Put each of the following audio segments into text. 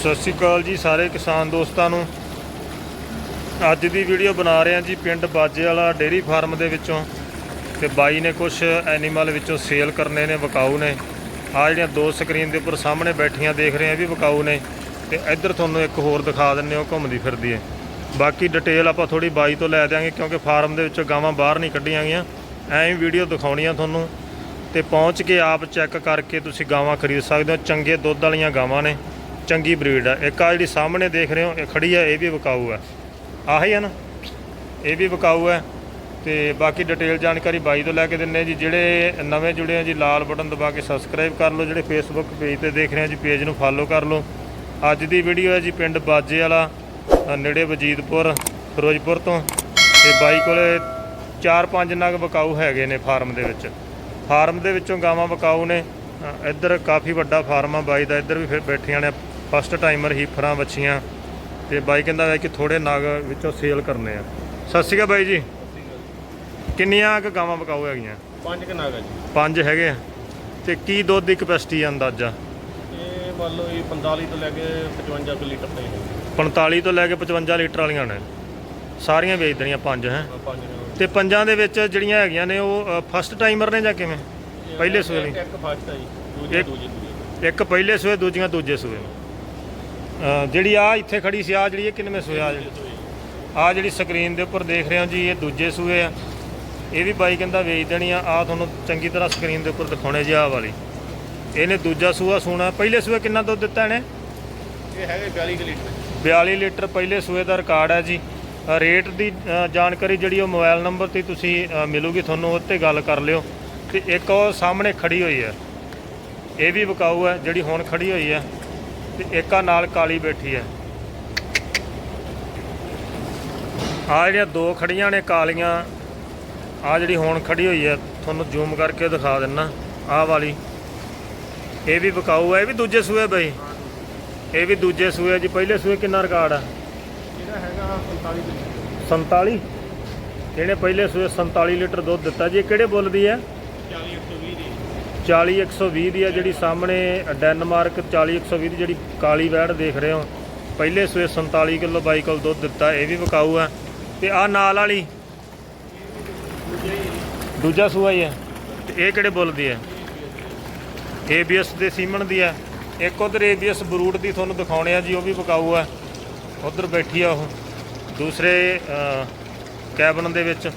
ਸਤਿ ਸ਼੍ਰੀ ਅਕਾਲ ਜੀ ਸਾਰੇ ਕਿਸਾਨ ਦੋਸਤਾਂ ਨੂੰ। ਅੱਜ ਦੀ ਵੀਡੀਓ ਬਣਾ ਰਹੇ ਹਾਂ ਜੀ ਪਿੰਡ ਬਾਜੇ ਵਾਲਾ ਡੇਰੀ ਫਾਰਮ ਦੇ ਵਿੱਚੋਂ। ਤੇ ਬਾਈ ਨੇ ਕੁਝ ਐਨੀਮਲ ਵਿੱਚੋਂ ਸੇਲ ਕਰਨੇ ਨੇ, ਵਿਕਾਊ ਨੇ। ਆ ਜਿਹੜੀਆਂ ਦੋ ਸਕਰੀਨ ਦੇ ਉੱਪਰ ਸਾਹਮਣੇ ਬੈਠੀਆਂ ਦੇਖ ਰਹੇ ਆ ਵੀ ਵਿਕਾਊ ਨੇ। ਤੇ ਇੱਧਰ ਤੁਹਾਨੂੰ ਇੱਕ ਹੋਰ ਦਿਖਾ ਦਿੰਨੇ ਉਹ ਘੁੰਮਦੀ ਫਿਰਦੀ ਹੈ। ਬਾਕੀ ਡਿਟੇਲ ਆਪਾਂ ਥੋੜੀ ਬਾਈ ਤੋਂ ਲੈ ਦਿਆਂਗੇ, ਕਿਉਂਕਿ ਫਾਰਮ ਦੇ ਵਿੱਚੋਂ ਗਾਵਾਂ ਬਾਹਰ ਨਹੀਂ ਕੱਢੀਆਂ ਗਈਆਂ। ਐਂ ਹੀ ਵੀਡੀਓ ਦਿਖਾਉਣੀਆਂ ਤੁਹਾਨੂੰ। ਤੇ ਪਹੁੰਚ ਕੇ ਆਪ ਚੈੱਕ ਕਰਕੇ ਤੁਸੀਂ ਗਾਵਾਂ ਖਰੀਦ ਸਕਦੇ ਹੋ। ਚੰਗੇ ਦੁੱਧ ਵਾਲੀਆਂ ਗਾਵਾਂ ਨੇ। ਚੰਗੀ ਬਰੀਡ ਆ। ਇੱਕ ਆ ਜਿਹੜੀ ਸਾਹਮਣੇ ਦੇਖ ਰਹੇ ਹੋ, ਇਹ ਖੜੀ ਆ, ਇਹ ਵੀ ਵਿਕਾਊ ਹੈ ਆਹੀ ਹੈ ਨਾ, ਇਹ ਵੀ ਵਿਕਾਊ ਹੈ ਤੇ ਬਾਕੀ ਡਿਟੇਲ ਜਾਣਕਾਰੀ ਬਾਈ ਤੋਂ ਲੈ ਕੇ ਦਿੰਨੇ ਜੀ। ਜਿਹੜੇ ਨਵੇਂ ਜੁੜੇ ਆ ਜੀ, ਲਾਲ ਬਟਨ ਦਬਾ ਕੇ ਸਬਸਕ੍ਰਾਈਬ ਕਰ ਲਓ। ਜਿਹੜੇ ਫੇਸਬੁੱਕ ਪੇਜ ਤੇ ਦੇਖ ਰਹੇ ਆ ਜੀ ਪੇਜ ਨੂੰ ਫਾਲੋ ਕਰ ਲਓ। ਅੱਜ ਦੀ ਵੀਡੀਓ ਹੈ ਜੀ, ਪਿੰਡ ਬਾਜੇ ਵਾਲਾ ਨੇੜੇ ਵਜੀਦਪੁਰ, ਫਿਰੋਜ਼ਪੁਰ ਤੋਂ। ਤੇ ਬਾਈ ਕੋਲੇ 4-5 ਨਗ ਬਕਾਊ ਹੈਗੇ ਨੇ ਫਾਰਮ ਦੇ ਵਿੱਚ। ਫਾਰਮ ਦੇ ਵਿੱਚੋਂ ਗਾਵਾਂ ਬਕਾਊ ਨੇ। ਇੱਧਰ ਕਾਫੀ ਵੱਡਾ ਫਾਰਮ ਆ ਬਾਈ ਦਾ। ਇੱਧਰ ਵੀ ਫਿਰ ਬੈਠੀਆਂ ਨੇ। ਫਸਟ ਟਾਈਮਰ ਹੀਫਰਾਂ ਬੱਚੀਆਂ ਤੇ ਬਾਈ ਕਹਿੰਦਾ ਹੈ ਕਿ ਥੋੜੇ ਨਗ ਵਿੱਚੋਂ ਸੇਲ ਕਰਨੇ ਆ। ਸਤਿ ਸ਼੍ਰੀ ਅਕਾਲ ਬਾਈ ਜੀ। ਕਿੰਨੀਆਂ ਕੁ ਗਾਵਾਂ ਵਿਕਾਊ ਹੈਗੀਆਂ? ਪੰਜ ਕਨਾਗ ਹੈ ਜੀ। ਪੰਜ ਹੈਗੇ ਆ। ਤੇ ਕੀ ਦੁੱਧ ਦੀ ਕਪੈਸਿਟੀ ਆ ਅੰਦਾਜ਼ਾ? ਇਹ ਮੰਨ ਲਓ ਇਹ 45 ਤੋਂ ਲੈ ਕੇ 55 ਕੁ ਲੀਟਰ ਤੱਕ ਹੈ 45 ਤੋਂ ਲੈ ਕੇ 55 ਲੀਟਰ ਵਾਲੀਆਂ ਨੇ। ਸਾਰੀਆਂ ਵੇਚ ਦੇਣੀਆਂ ਪੰਜ ਹੈ? ਪੰਜ ਨੇ। ਤੇ ਪੰਜਾਂ ਦੇ ਵਿੱਚ ਜਿਹੜੀਆਂ ਹੈਗੀਆਂ ਨੇ ਉਹ ਫਸਟ ਟਾਈਮਰ ਨੇ ਜਾਂ ਕਿਵੇਂ? ਪਹਿਲੇ ਸੂਏ ਲਈ? ਇੱਕ ਫਸਟ ਹੈ ਜੀ ਦੂਜੇ ਦੂਜੇ ਇੱਕ ਪਹਿਲੇ ਸੂਏ ਦੂਜੀਆਂ ਦੂਜੇ ਸੂਏ ਅ, ਜਿਹੜੀ ਆ ਇੱਥੇ ਖੜੀ ਸੀ ਆ ਜਿਹੜੀ ਇਹ ਕਿੰਨਵੇਂ ਸੂਏ ਆ ਜਿਹੜੀ ਆ ਜਿਹੜੀ ਸਕਰੀਨ ਦੇ ਉੱਪਰ ਦੇਖ ਰਹੇ ਹੋ ਜੀ ਇਹ ਦੂਜੇ ਸੂਏ ਆ। ਇਹ ਵੀ ਬਾਈ ਕਹਿੰਦਾ ਵੇਚ ਦੇਣੀ ਆ ਆ ਤੁਹਾਨੂੰ ਚੰਗੀ ਤਰ੍ਹਾਂ ਸਕਰੀਨ ਦੇ ਉੱਪਰ ਦਿਖਾਉਣੇ ਜੀ ਆਹ ਵਾਲੀ। ਇਹਨੇ ਦੂਜਾ ਸੂਆ ਸੂਣਾ। ਪਹਿਲੇ ਸੂਏ ਕਿੰਨਾ ਦੁੱਧ ਦਿੱਤਾ ਇਹਨੇ? ਇਹ ਹੈਗੇ 42 ਕੁ ਲੀਟਰ। 42 ਲੀਟਰ ਪਹਿਲੇ ਸੂਏ ਦਾ ਰਿਕਾਰਡ ਹੈ ਜੀ। ਅ, ਰੇਟ ਦੀ ਅ, ਜਾਣਕਾਰੀ ਜਿਹੜੀ ਉਹ ਮੋਬਾਈਲ ਨੰਬਰ ਤੇ ਤੁਸੀਂ ਅ, ਮਿਲੂਗੀ ਤੁਹਾਨੂੰ ਉਹ ਤੇ ਗੱਲ ਕਰ ਲਿਓ। ਤੇ ਇੱਕ ਉਹ ਸਾਹਮਣੇ ਖੜੀ ਹੋਈ ਹੈ ਇਹ ਵੀ ਵਿਕਾਊ ਹੈ ਜਿਹੜੀ ਹੁਣ ਖੜੀ ਹੋਈ ਹੈ ਤੇ ਇੱਕ ਆ ਨਾਲ ਕਾਲੀ ਬੈਠੀ ਹੈ। ਆ ਜਿਹੜੀਆਂ ਦੋ ਖੜੀਆਂ ਨੇ ਕਾਲੀਆਂ ਆ ਜਿਹੜੀ ਹੁਣ ਖੜੀ ਹੋਈ ਹੈ ਤੁਹਾਨੂੰ ਜ਼ੂਮ ਕਰਕੇ ਦਿਖਾ ਦਿੰਨਾ ਆਹ ਵਾਲੀ। ਇਹ ਵੀ ਵਿਕਾਊ ਹੈ ਇਹ ਵੀ ਦੂਜੇ ਸੂਏ ਬਈ। ਇਹ ਵੀ ਦੂਜੇ ਸੂਏ ਜੀ ਪਹਿਲੇ ਸੂਏ ਕਿੰਨਾ ਰਿਕਾਰਡ ਆ? ਇਹਦਾ ਹੈਗਾ 45 ਕੁ ਲੀਟਰ। 47 ਇਹਨੇ ਪਹਿਲੇ ਸੂਏ 47 ਲੀਟਰ ਦੁੱਧ ਦਿੱਤਾ ਜੀ ਇਹ ਕਿਹੜੇ ਬੁੱਲ ਦੀ ਹੈ? 40 120 ਦੀ 40 120 ਦੀ ਹੈ ਜਿਹੜੀ ਸਾਹਮਣੇ ਡੈਨਮਾਰਕ 40 120 ਦੀ ਜਿਹੜੀ ਕਾਲੀ ਵੈੜ ਦੇਖ ਰਹੇ ਹੋ। ਪਹਿਲੇ ਸਵੇ 47 ਕਿਲੋ ਬਾਈ ਕੋਲ ਦੁੱਧ ਦਿੱਤਾ, ਇਹ ਵੀ ਵਿਕਾਊ ਹੈ ਤੇ ਆ ਨਾਲ ਵਾਲੀ, ਦੂਜਾ ਸੂਆ ਹੀ ਹੈ ਤੇ ਇਹ ਕਿਹੜੇ ਬੁੱਲ ਦੀ ਹੈ ABS ਦੇ ਸੀਮਨ ਦੀ ਹੈ ਇੱਕ ਉਧਰ ABS ਬਰੂਟ ਦੀ ਤੁਹਾਨੂੰ ਦਿਖਾਉਣੇ ਆ ਜੀ, ਉਹ ਵੀ ਵਿਕਾਊ ਹੈ ਉਧਰ ਬੈਠੀ ਆ ਉਹ। ਦੂਸਰੇ ਕੈਬਨ ਦੇ ਵਿੱਚ।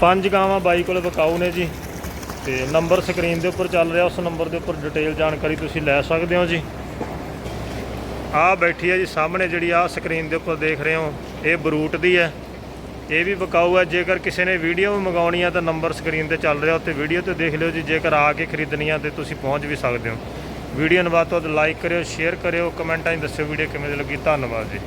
ਪੰਜ ਗਾਵਾਂ ਬਾਈ ਕੋਲ ਵਿਕਾਊ ਨੇ ਜੀ। ਤੇ ਨੰਬਰ ਸਕਰੀਨ ਦੇ ਉੱਪਰ ਚੱਲ ਰਿਹਾ, ਉਸ ਨੰਬਰ ਦੇ ਉੱਪਰ ਡਿਟੇਲ ਜਾਣਕਾਰੀ ਤੁਸੀਂ ਲੈ ਸਕਦੇ ਹੋ ਜੀ। ਆਹ ਬੈਠੀ ਹੈ ਜੀ ਸਾਹਮਣੇ ਜਿਹੜੀ ਆਹ ਸਕਰੀਨ ਦੇ ਉੱਪਰ ਦੇਖ ਰਹੇ ਹੋ, ਇਹ ਬਰੂਟ ਦੀ ਹੈ। ਇਹ ਵੀ ਵਿਕਾਊ ਹੈ, ਜੇਕਰ ਕਿਸੇ ਨੇ ਵੀਡੀਓ ਮੰਗਾਉਣੀ ਹੈ ਤਾਂ ਨੰਬਰ ਸਕਰੀਨ ਤੇ ਚੱਲ ਰਿਹਾ ਉੱਤੇ ਵੀਡੀਓ ਤੇ ਦੇਖ ਲਿਓ ਜੀ, ਜੇਕਰ ਆ ਕੇ ਖਰੀਦਣੀ ਆ ਤੇ ਤੁਸੀਂ ਪਹੁੰਚ ਵੀ ਸਕਦੇ ਹੋ। ਵੀਡੀਓ ਨੂੰ ਵੱਧ ਤੋਂ ਵੱਧ ਲਾਈਕ ਕਰਿਓ ਸ਼ੇਅਰ ਕਰਿਓ ਕਮੈਂਟਾਂ 'ਚ ਦੱਸਿਓ ਵੀਡੀਓ ਕਿਵੇਂ ਦੀ ਲੱਗੀ, ਧੰਨਵਾਦ ਜੀ।